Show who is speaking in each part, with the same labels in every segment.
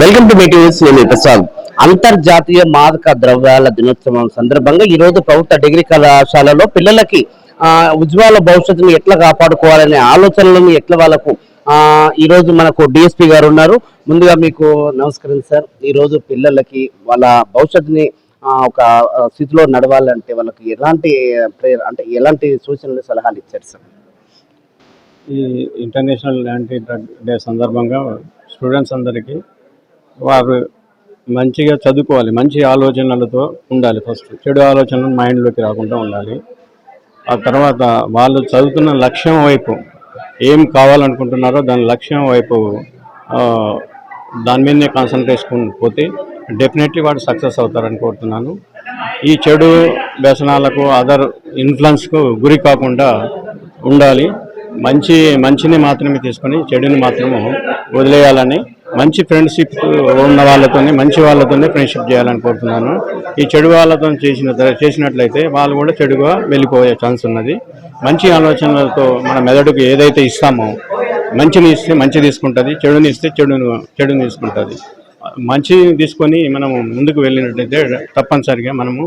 Speaker 1: Welcome to meetings నేను ప్రసాద్. అంతర్జాతీయ మాదక ద్రవ్యాల దినోత్సవం సందర్భంగా ఈ రోజు ప్రభుత్వ డిగ్రీ కళాశాలలో పిల్లలకి ఆ, ఉజ్వల భవిష్యత్తును ఎట్లా కాపాడుకోవాలనే ఆలోచనలను ఎట్లా వాళ్ళకు ఆ, ఈ రోజు మనకు డిఎస్పి గారు ఉన్నారు. ముందుగా మీకు నమస్కారం సార్. ఈ రోజు పిల్లలకి వాళ్ళ భవిష్యత్తుని ఒక స్థితిలో నడవాలంటే వాళ్ళకి ఎలాంటి ప్రేర అంటే ఎలాంటి సూచనలు సలహాలు ఇచ్చారు సార్?
Speaker 2: ఈ ఇంటర్నేషనల్ యాంటీ డ్రగ్ డే సందర్భంగా స్టూడెంట్స్ అందరికీ వారు మంచిగా చదువుకోవాలి మంచి ఆలోచనలతో ఉండాలి ఫస్ట్ చెడు ఆలోచనలు మైండ్లోకి రాకుండా ఉండాలి. ఆ తర్వాత వాళ్ళు చదువుతున్న లక్ష్యం వైపు ఏం కావాలనుకుంటున్నారో దాని లక్ష్యం వైపు దాని మీదనే కాన్సన్ట్రేషన్ పోతే డెఫినెట్లీ వాడు సక్సెస్ అవుతారని కోరుతున్నాను. ఈ చెడు వ్యసనాలకు అదర్ ఇన్ఫ్లుయెన్స్కు గురి కాకుండా ఉండాలి. మంచి మంచిని మాత్రమే తీసుకొని చెడుని మాత్రము వదిలేయాలని మంచి ఫ్రెండ్షిప్ ఉన్న వాళ్ళతోనే మంచి వాళ్ళతోనే ఫ్రెండ్షిప్ చేయాలని కోరుతున్నాను. ఈ చెడు వాళ్ళతో చేసిన చేసినట్లయితే వాళ్ళు కూడా చెడుగా వెళ్ళిపోయే ఛాన్స్ ఉన్నది. మంచి ఆలోచనలతో మన మెదడుకు ఏదైతే ఇస్తామో మంచిని ఇస్తే మంచి తీసుకుంటుంది చెడుని ఇస్తే చెడును చెడుని తీసుకుంటుంది. మంచి తీసుకొని మనము ముందుకు వెళ్ళినట్లయితే తప్పనిసరిగా మనము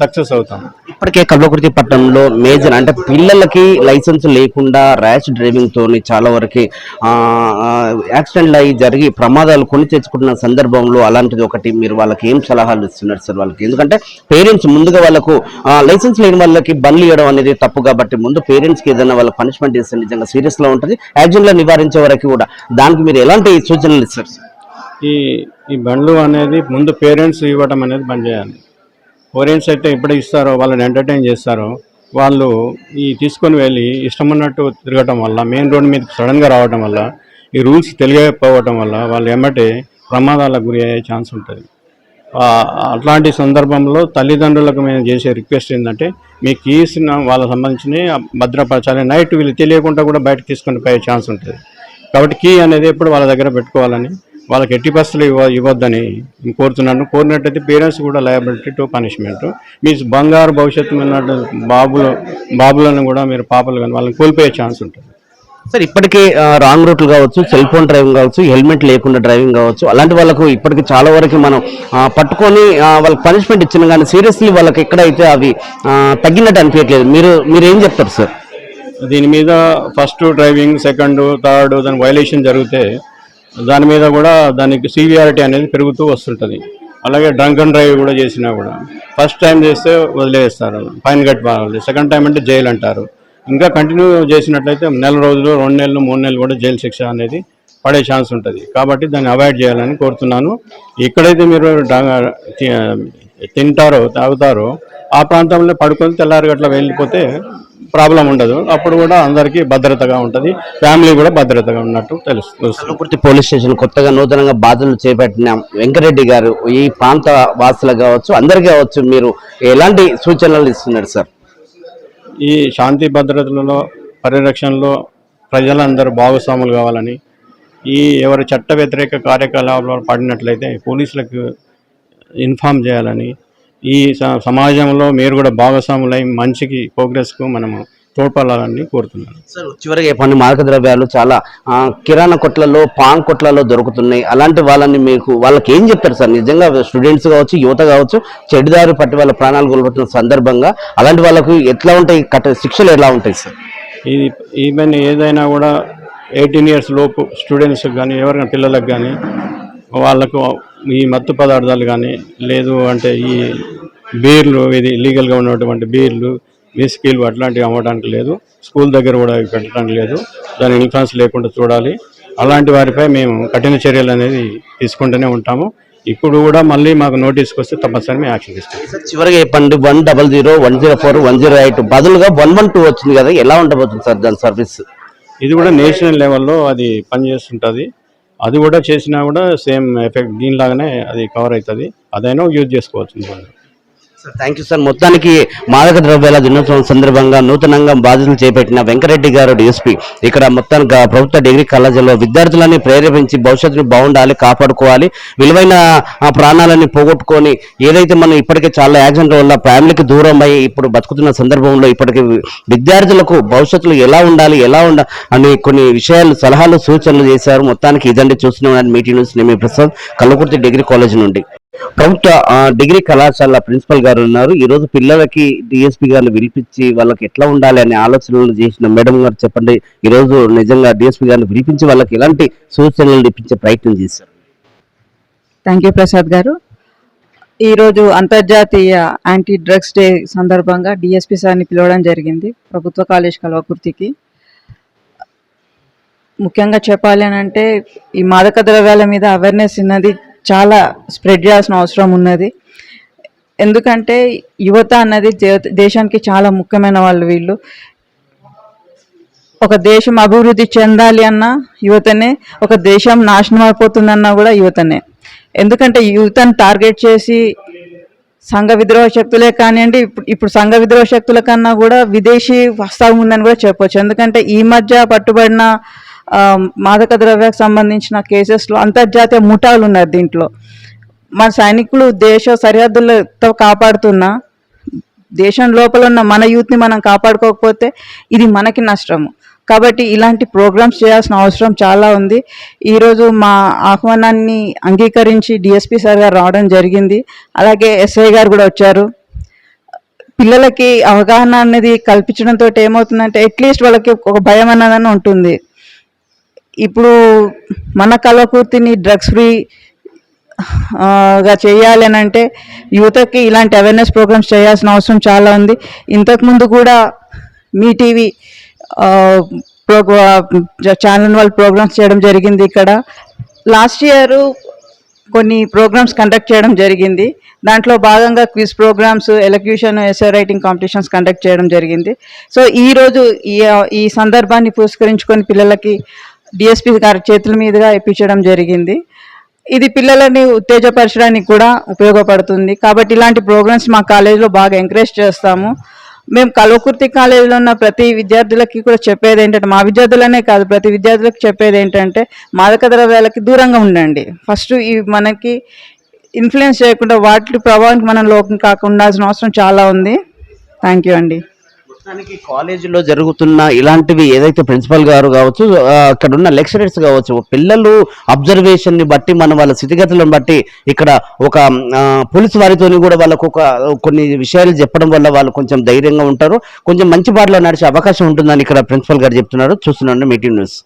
Speaker 2: సక్సెస్ అవుతాం.
Speaker 1: ఇప్పటికే కల్వకుర్తి పట్టణంలో మేజర్ అంటే పిల్లలకి లైసెన్స్ లేకుండా ర్యాష్ డ్రైవింగ్ తోని చాలా వరకు యాక్సిడెంట్లు అయ్యి జరిగి ప్రమాదాలు కొని తెచ్చుకుంటున్న సందర్భంలో అలాంటిది ఒకటి మీరు వాళ్ళకి ఏం సలహాలు ఇస్తున్నారు సార్ వాళ్ళకి? ఎందుకంటే పేరెంట్స్ ముందుగా వాళ్ళకు లైసెన్స్ లేని వాళ్ళకి బండ్లు ఇవ్వడం అనేది తప్పు కాబట్టి ముందు పేరెంట్స్కి ఏదైనా వాళ్ళకి పనిష్మెంట్ ఇస్తే నిజంగా సీరియస్లో ఉంటుంది. యాక్సిడెంట్లు నివారించే వరకు కూడా దానికి మీరు ఎలాంటి సూచనలు ఇస్తారు సార్?
Speaker 2: ఈ ఈ బండ్లు అనేది ముందు పేరెంట్స్ ఇవ్వడం అనేది బంద్ చేయాలి. ఓరియన్స్ అయితే ఎప్పుడు ఇస్తారో వాళ్ళని ఎంటర్టైన్ చేస్తారో వాళ్ళు ఈ తీసుకొని వెళ్ళి ఇష్టం ఉన్నట్టు తిరగటం వల్ల మెయిన్ రోడ్ మీద సడన్గా రావడం వల్ల ఈ రూల్స్ తెలియకపోవటం వల్ల వాళ్ళు ఎమ్మటే ప్రమాదాలకు గురి అయ్యే ఛాన్స్ ఉంటుంది. అట్లాంటి సందర్భంలో తల్లిదండ్రులకు మేము చేసే రిక్వెస్ట్ ఏంటంటే మీకు ఇచ్చిన వాళ్ళకి సంబంధించిన భద్రపరచాలి. నైట్ వీళ్ళు తెలియకుండా కూడా బయటకు తీసుకొని పోయే ఛాన్స్ ఉంటుంది. కాబట్టి కీ అనేది ఎప్పుడు వాళ్ళ దగ్గర పెట్టుకోవాలని వాళ్ళకి ఎట్టి పరిస్థితులు ఇవ్వ ఇవ్వద్దని నేను కోరుతున్నాను. కోరినట్టయితే పేరెంట్స్ కూడా లయబిలిటీ టు పనిష్మెంట్ మీ బంగారు భవిష్యత్తు ఉన్నట్టు బాబులు బాబులను కూడా మీరు పాపలు కానీ వాళ్ళని కోల్పోయే ఛాన్స్ ఉంటుంది.
Speaker 1: సార్ ఇప్పటికే రాంగ్ రూట్లు కావచ్చు సెల్ ఫోన్ డ్రైవింగ్ కావచ్చు హెల్మెట్ లేకుండా డ్రైవింగ్ కావచ్చు అలాంటి వాళ్ళకు ఇప్పటికి చాలా వరకు మనం పట్టుకొని వాళ్ళకి పనిష్మెంట్ ఇచ్చిన కానీ సీరియస్లీ వాళ్ళకి ఎక్కడైతే అవి తగ్గినట్టు అనిపించట్లేదు. మీరు మీరు ఏం చెప్తారు సార్?
Speaker 2: దీని మీద ఫస్ట్ డ్రైవింగ్ సెకండ్ థర్డ్ దాని వైలేషన్ జరిగితే దాని మీద కూడా దానికి సీవియారిటీ అనేది పెరుగుతూ వస్తుంటుంది. అలాగే డ్రంక్ అండ్ డ్రైవ్ కూడా చేసినా కూడా. ఫస్ట్ టైం చేస్తే వదిలేస్తారు. ఫైన్ కట్టి సెకండ్ టైం అంటే జైలు అంటారు. ఇంకా కంటిన్యూ చేసినట్లయితే నెల రోజులు రెండు నెలలు మూడు నెలలు కూడా జైలు శిక్ష అనేది పడే ఛాన్స్ ఉంటుంది. కాబట్టి దాన్ని అవాయిడ్ చేయాలని కోరుతున్నాను. ఎక్కడైతే మీరు తి- తింటారో తాగుతారో ఆ ప్రాంతంలో పడుకొని తెల్లారి గట్ల వెళ్ళిపోతే ప్రాబ్లం ఉండదు. అప్పుడు కూడా అందరికీ భద్రతగా ఉంటుంది. ఫ్యామిలీ కూడా భద్రతగా ఉన్నట్టు తెలుస్తుంది.
Speaker 1: పోలీస్ స్టేషన్ కొత్తగా నూతనంగా బాధలు చేపట్టిన వెంకరెడ్డి గారు ఈ ప్రాంత వాసులు కావచ్చు అందరికీ కావచ్చు మీరు ఎలాంటి సూచనలు ఇస్తున్నారు సార్?
Speaker 2: ఈ శాంతి భద్రతలలో పరిరక్షణలో ప్రజలందరూ భాగస్వాములు కావాలని ఈ ఎవరు చట్ట వ్యతిరేక కార్యకలాపాలు పడినట్లయితే పోలీసులకు ఇన్ఫామ్ చేయాలని ఈ సమాజంలో మీరు కూడా భాగస్వాములై మంచికి ప్రోగ్రెస్కు మనము తోడ్పడాలని కోరుతున్నాను.
Speaker 1: సార్ చివరిగా చెప్పండి మాదక ద్రవ్యాలు చాలా కిరాణా కొట్లలో పాన్ కొట్లలో దొరుకుతున్నాయి. అలాంటి వాళ్ళని మీకు వాళ్ళకి ఏం చెప్తారు సార్? నిజంగా స్టూడెంట్స్ కావచ్చు యువత కావచ్చు చెడుదారి పట్టి వాళ్ళ ప్రాణాలు కోల్పోతున్న సందర్భంగా అలాంటి వాళ్ళకు ఎట్లా ఉంటాయి? కట్ట శిక్షలు ఎలా ఉంటాయి సార్?
Speaker 2: ఇది ఈవెన్ ఏదైనా కూడా ఎయిటీన్ ఇయర్స్ లోపు స్టూడెంట్స్కి కానీ ఎవరికైనా పిల్లలకు కానీ వాళ్ళకు ఈ మత్తు పదార్థాలు కానీ లేదు అంటే ఈ బీర్లు ఇది లీగల్గా ఉన్నటువంటి బీర్లు విస్కీలు అట్లాంటివి అమ్మడానికి లేదు. స్కూల్ దగ్గర కూడా ఇవి పెట్టడానికి లేదు. దాని ఇన్ఫ్లుయెన్స్ లేకుండా చూడాలి. అలాంటి వారిపై మేము కఠిన చర్యలు అనేది తీసుకుంటూనే ఉంటాము. ఇప్పుడు కూడా మళ్ళీ మాకు నోటీస్కి వస్తే తప్పనిసరి మేము యాక్షన్ తీసుకుంటాం.
Speaker 1: సార్ చివరిగా చెప్పండి one double zero one zero four one zero eight బదులుగా వన్ వన్ టూ వచ్చింది కదా ఎలా ఉండబోతుంది సార్ దాని సర్వీస్?
Speaker 2: ఇది కూడా నేషనల్ లెవెల్లో అది పనిచేస్తుంటుంది. అది కూడా చేసినా కూడా సేమ్ ఎఫెక్ట్ దీనిలాగానే అది కవర్ అవుతుంది. అదైనా యూజ్ చేసుకోవచ్చు
Speaker 1: థ్యాంక్ యూ సార్ మొత్తానికి మాదక ద్రవ్యాల దినోత్సవం సందర్భంగా నూతనంగా బాధ్యతలు చేపట్టిన వెంకరెడ్డి గారు డిఎస్పీ ఇక్కడ మొత్తానికి ప్రభుత్వ డిగ్రీ కళాశాలలో విద్యార్థులని ప్రేరేపించి భవిష్యత్తును బాగుండాలి కాపాడుకోవాలి. విలువైన ఆ ప్రాణాలని పోగొట్టుకొని ఏదైతే మనం ఇప్పటికే చాలా యాక్సిడెంట్ వల్ల ఫ్యామిలీకి దూరం అయ్యి ఇప్పుడు బతుకుతున్న సందర్భంలో ఇప్పటికి విద్యార్థులకు భవిష్యత్తులో ఎలా ఉండాలి ఎలా ఉండాలి అని కొన్ని విషయాలు సలహాలు సూచనలు చేశారు. మొత్తానికి ఇదండి చూస్తున్నాం. మీటింగ్ నుంచి నేను మీ ప్రసాద్ కల్లకుర్తి డిగ్రీ కాలేజ్ నుండి. ప్రభుత్వ డిగ్రీ కళాశాల ప్రిన్సిపల్ గారు ఉన్నారు. ఈ రోజు పిల్లలకి డిఎస్పీ గారిని పిలిపించి వాళ్ళకి ఎట్లా ఉండాలి అనే ఆలోచనలు చేసిన మేడం గారు చెప్పండి. ఈ రోజు నిజంగా డిఎస్పీ గారిని పిలిపించి వాళ్ళకి ఎలాంటి సూచనలు ఇప్పించే ప్రయత్నం చేశారు?
Speaker 3: థ్యాంక్ యూ ప్రసాద్ గారు. ఈరోజు అంతర్జాతీయ యాంటీ డ్రగ్స్ డే సందర్భంగా డిఎస్పి సార్ని పిలవడం జరిగింది ప్రభుత్వ కాలేజ్ కల్వకుర్తికి ముఖ్యంగా చెప్పాలి అని అంటే ఈ మాదక ద్రవ్యాల మీద అవేర్నెస్ ఉన్నది చాలా స్ప్రెడ్ చేయాల్సిన అవసరం ఉన్నది. ఎందుకంటే యువత అన్నది దే- దేశానికి చాలా ముఖ్యమైన వాళ్ళు వీళ్ళు. ఒక దేశం అభివృద్ధి చెందాలి అన్నా యువతనే ఒక దేశం నాశనం అయిపోతుందన్నా కూడా యువతనే. ఎందుకంటే యువతను టార్గెట్ చేసి సంఘ విద్రోహ శక్తులే కానివ్వండి ఇప్పుడు ఇప్పుడు సంఘ విద్రోహ శక్తుల కన్నా కూడా విదేశీ వస్తావు ఉందని కూడా చెప్పొచ్చు. ఎందుకంటే ఈ మధ్య పట్టుబడిన మాదక ద్రవ్యాలకు సంబంధించిన కేసెస్లో అంతర్జాతీయ ముఠాలు ఉన్నారు దీంట్లో. మన సైనికులు దేశ సరిహద్దులతో కాపాడుతున్నా దేశం లోపల ఉన్న మన యూత్ని మనం కాపాడుకోకపోతే ఇది మనకి నష్టము. కాబట్టి ఇలాంటి ప్రోగ్రామ్స్ చేయాల్సిన అవసరం చాలా ఉంది. ఈరోజు మా ఆహ్వానాన్ని అంగీకరించి డిఎస్పి సార్ గారు రావడం జరిగింది. అలాగే ఎస్ఐ గారు కూడా వచ్చారు. పిల్లలకి అవగాహన అనేది కల్పించడంతో ఏమవుతుందంటే అట్లీస్ట్ వాళ్ళకి ఒక భయం అన్నదని ఉంటుంది. ఇప్పుడు మన కళకూర్తిని డ్రగ్స్ ఫ్రీ గా చేయాలి అని అంటే యువతకి ఇలాంటి అవేర్నెస్ ప్రోగ్రామ్స్ చేయాల్సిన అవసరం చాలా ఉంది. ఇంతకుముందు కూడా మీ టీవీ ఛానల్ వాళ్ళు ప్రోగ్రామ్స్ చేయడం జరిగింది ఇక్కడ. లాస్ట్ ఇయర్ కొన్ని ప్రోగ్రామ్స్ కండక్ట్ చేయడం జరిగింది. దాంట్లో భాగంగా quiz programmes elocution essay writing competitions conduct చేయడం జరిగింది. సో ఈరోజు ఈ ఈ సందర్భాన్ని పురస్కరించుకొని పిల్లలకి డిఎస్పి గారి చేతుల మీదుగా ఇప్పించడం జరిగింది. ఇది పిల్లలని ఉత్తేజపరచడానికి కూడా ఉపయోగపడుతుంది. కాబట్టి ఇలాంటి ప్రోగ్రామ్స్ మా కాలేజీలో బాగా ఎంకరేజ్ చేస్తాము. మేము కలవకుర్తి కాలేజీలో ఉన్న ప్రతి విద్యార్థులకి కూడా చెప్పేది ఏంటంటే మా విద్యార్థులనే కాదు ప్రతి విద్యార్థులకు చెప్పేది ఏంటంటే మాదక ద్రవ్యాలకి దూరంగా ఉండండి. ఫస్ట్ ఈ మనకి ఇన్ఫ్లుయెన్స్ చేయకుండా వాటి ప్రభావానికి మనం లోకం కాకుండా అవసరం చాలా ఉంది. థ్యాంక్ యూ అండి.
Speaker 1: మొత్తానికి కాలేజీలో జరుగుతున్న ఇలాంటివి ఏదైతే ప్రిన్సిపల్ గారు కావచ్చు అక్కడ ఉన్న లెక్చరర్స్ కావచ్చు పిల్లలు అబ్జర్వేషన్ని బట్టి మన వాళ్ళ స్థితిగతులను బట్టి ఇక్కడ ఒక ఆ, పోలీసు వారితోని కూడా వాళ్ళకు ఒక కొన్ని విషయాలు చెప్పడం వల్ల వాళ్ళు కొంచెం ధైర్యంగా ఉంటారు. కొంచెం మంచి బాటలో నడిచే అవకాశం ఉంటుందని ఇక్కడ ప్రిన్సిపల్ గారు చెప్తున్నారు. చూస్తున్నాను మీటింగ్ న్యూస్.